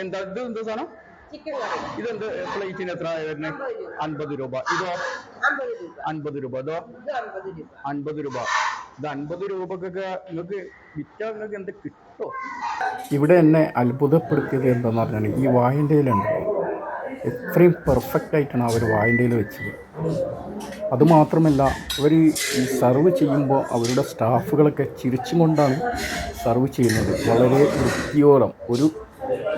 എന്താ ഇത് എന്താ സാധനം? ഇതെന്ത് പ്ലേറ്റിന് എത്ര വരുന്നത് അൻപത് രൂപ. ഇതോ? അമ്പത് രൂപ. അൻപത് രൂപ. ഇതോ? ഇത് അമ്പത് രൂപ. അൻപത് രൂപ. ഇത് അൻപത് രൂപക്കൊക്കെ നിങ്ങൾക്ക് വിറ്റാൽ നിങ്ങൾക്ക് എന്ത് കിട്ടോ? ഇവിടെ എന്നെ അത്ഭുതപ്പെടുത്തിയത് എന്താന്ന് പറഞ്ഞാൽ ഈ വായന്റെയിലുണ്ട്. എത്രയും പെർഫെക്റ്റ് ആയിട്ടാണ് അവർ വായന്റെയിൽ വെച്ചത്. അതുമാത്രമല്ല അവർ ഈ സർവ് ചെയ്യുമ്പോൾ അവരുടെ സ്റ്റാഫുകളൊക്കെ ചിരിച്ചും കൊണ്ടാണ് സർവ് ചെയ്യുന്നത്. വളരെ വൃത്തിയോളം. ഒരു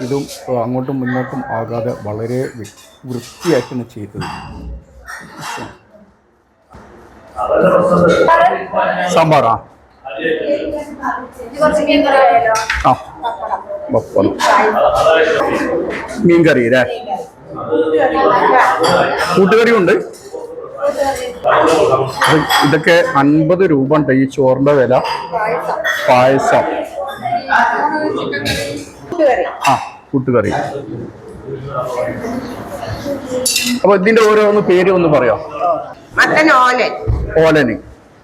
ഇതും അങ്ങോട്ടും മുന്നോട്ടും ആകാതെ വളരെ വൃ- വൃത്തിയായിട്ടാണ് ചെയ്തത്. സാമ്പാറാ? ആ പപ്പടം. മീൻകറി അല്ലേ? കൂട്ടുകറി ഉണ്ട് ഇതൊക്കെ അൻപത് രൂപ ഉണ്ട്. ഈ ചോറിന്റെ വില. പായസം. ആ കൂട്ടുകറി അപ്പൊ ഇതിന്റെ ഓരോന്ന് പേര് ഒന്ന് പറയോ? മത്തൻ ഓലൻ. ഓലന്.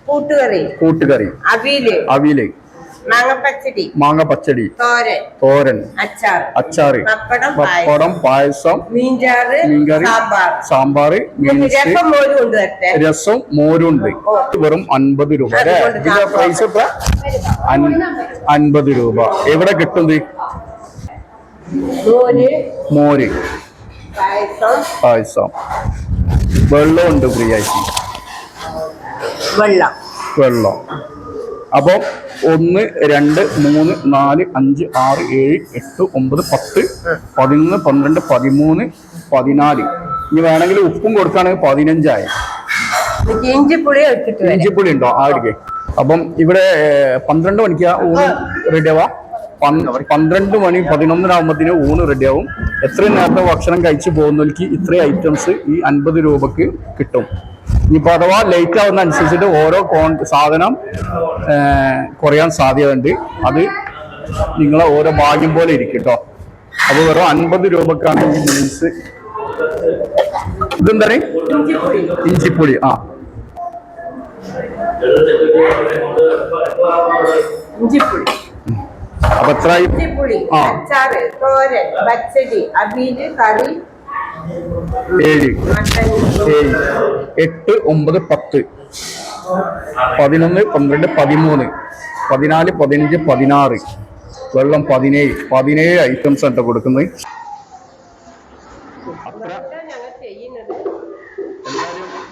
കൂട്ടുകറി. കൂട്ടുകറി. അവിയൽ. അവിയൽ. മാങ്ങപ്പച്ചടി. മാങ്ങ പച്ചടി. തോരൻ. തോരൻ. അച്ചാർ അച്ചാറ്. പപ്പടം പായസം. മീൻചാറ് മീൻകറി സാമ്പാറ് രസം മോരുണ്ട് വെറും അൻപത് രൂപ പ്രൈസ് എത്ര? അൻപത് രൂപ. എവിടെ കിട്ടും മോര്. പായസം. വെള്ളമുണ്ട് ഫ്രീ ആയിട്ട് വെള്ളം. വെള്ളം. അപ്പോൾ ഒന്ന് രണ്ട് മൂന്ന് നാല് അഞ്ച് ആറ് ഏഴ് എട്ട് ഒമ്പത് പത്ത് പതിനൊന്ന് പന്ത്രണ്ട് പതിമൂന്ന് പതിനാല്. ഇനി വേണമെങ്കിൽ ഉപ്പും കൊടുക്കുകയാണെങ്കിൽ പതിനഞ്ചായി. ഇഞ്ചിപ്പുളി ഉണ്ടോ? ആ എടുക്കേ. അപ്പം ഇവിടെ പന്ത്രണ്ട് മണിക്കാ ഊണ് റെഡിയാവാ പന്ത്രണ്ട് മണി പതിനൊന്നരാകുമ്പത്തിന് ഊണ് റെഡിയാവും എത്രയും നേരത്തെ ഭക്ഷണം കഴിച്ചു പോകുന്നവർക്ക് ഇത്രയും ഐറ്റംസ് ഈ അൻപത് രൂപക്ക് കിട്ടും. ഇനിയിപ്പോൾ അഥവാ ലേറ്റ് ആവുന്ന അനുസരിച്ചിട്ട് ഓരോ കോൺ സാധനം കുറയാൻ സാധ്യതയുണ്ട്. അത് നിങ്ങളെ ഓരോ ഭാഗ്യം പോലെ ഇരിക്കും കേട്ടോ അത് വെറും അൻപത് രൂപക്കാണ് ഈ മീൽസ് ഇതെന്താണ്? ഇഞ്ചിപ്പൊടി ആ. ഇഞ്ചിപ്പുളി. അപ്പൊ എത്ര ഇഞ്ചിപ്പുളി അച്ചാറ് തോരൻ പച്ചടി അവിയൽ കറി. ഏഴ്. മട്ടൻ. ഏഴ്. എട്ട് ഒമ്പത് പത്ത്. പതിനൊന്ന് പന്ത്രണ്ട് പതിമൂന്ന്. പതിനാല് പതിനഞ്ച് പതിനാറ്. വെള്ളം പതിനേഴ്. പതിനേഴ് ഐറ്റംസ് ആണ് കൊടുക്കുന്നത്.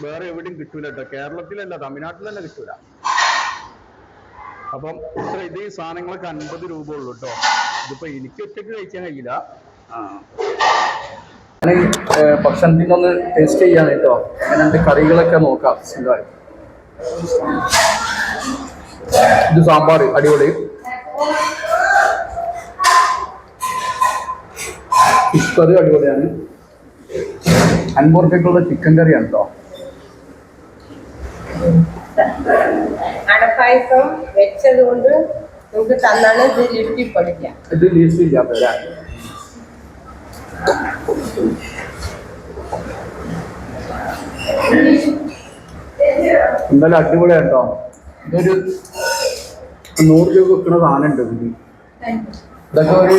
വേറെ എവിടെയും കിട്ടൂല കേട്ടോ കേരളത്തിലല്ല തമിഴ്നാട്ടിലല്ല കിട്ടൂല. അപ്പം ഇത്ര ഇത് ഈ സാധനങ്ങളൊക്കെ അൻപത് രൂപ ഉള്ളൂ കേട്ടോ ഇതിപ്പോ എനിക്ക് ഒറ്റയ്ക്ക് കഴിക്കാൻ കഴിയില്ല. ഭക്ഷണത്തിന്റെ ഒന്ന് ടേസ്റ്റ് ചെയ്യാൻ കേട്ടോ. അങ്ങനെ കറികളൊക്കെ നോക്കാം സുഖമായി. ഇത് സാമ്പാർ അടിപൊളി. ഫിഷ് കറി അടിപൊളിയാണ്. അൻപത് ചിക്കൻ കറിയാണ് കേട്ടോ അടപ്പായസം വെച്ചത് കൊണ്ട് നമുക്ക് തന്നാണ് ഇത് ലിഫ്റ്റി പഠിക്കാം ഇത് ലീസ്റ്റ് ഇല്ലാത്തല്ലേ എന്തായാലും അടിപൊളിയാട്ടോ. ഇതൊരു നൂറ് രൂപ വെക്കുന്ന സാധനം ഉണ്ട് ഇതിന്. ഇതൊക്കെ ഒരു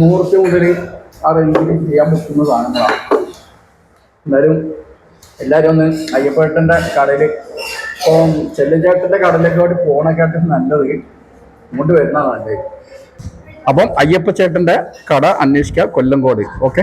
നൂറ് രൂപ മുതൽ ആ റേഞ്ചിൽ ചെയ്യാൻ പറ്റുന്ന സാധനങ്ങളാണ്. എന്തായാലും എല്ലാവരും ഒന്ന് അയ്യപ്പേട്ടന്റെ കടയിൽ ഇപ്പം ചെല്ലച്ചേട്ടന്റെ കടയിലൊക്കെ വേണ്ടി പോണേക്കാട്ടും നല്ലത്. ഇങ്ങോട്ട് വരുന്നതാണ് നല്ലത് അപ്പം അയ്യപ്പ ചേട്ടന്റെ കട അന്വേഷിക്കുക കൊല്ലംകോട്. ഓക്കെ?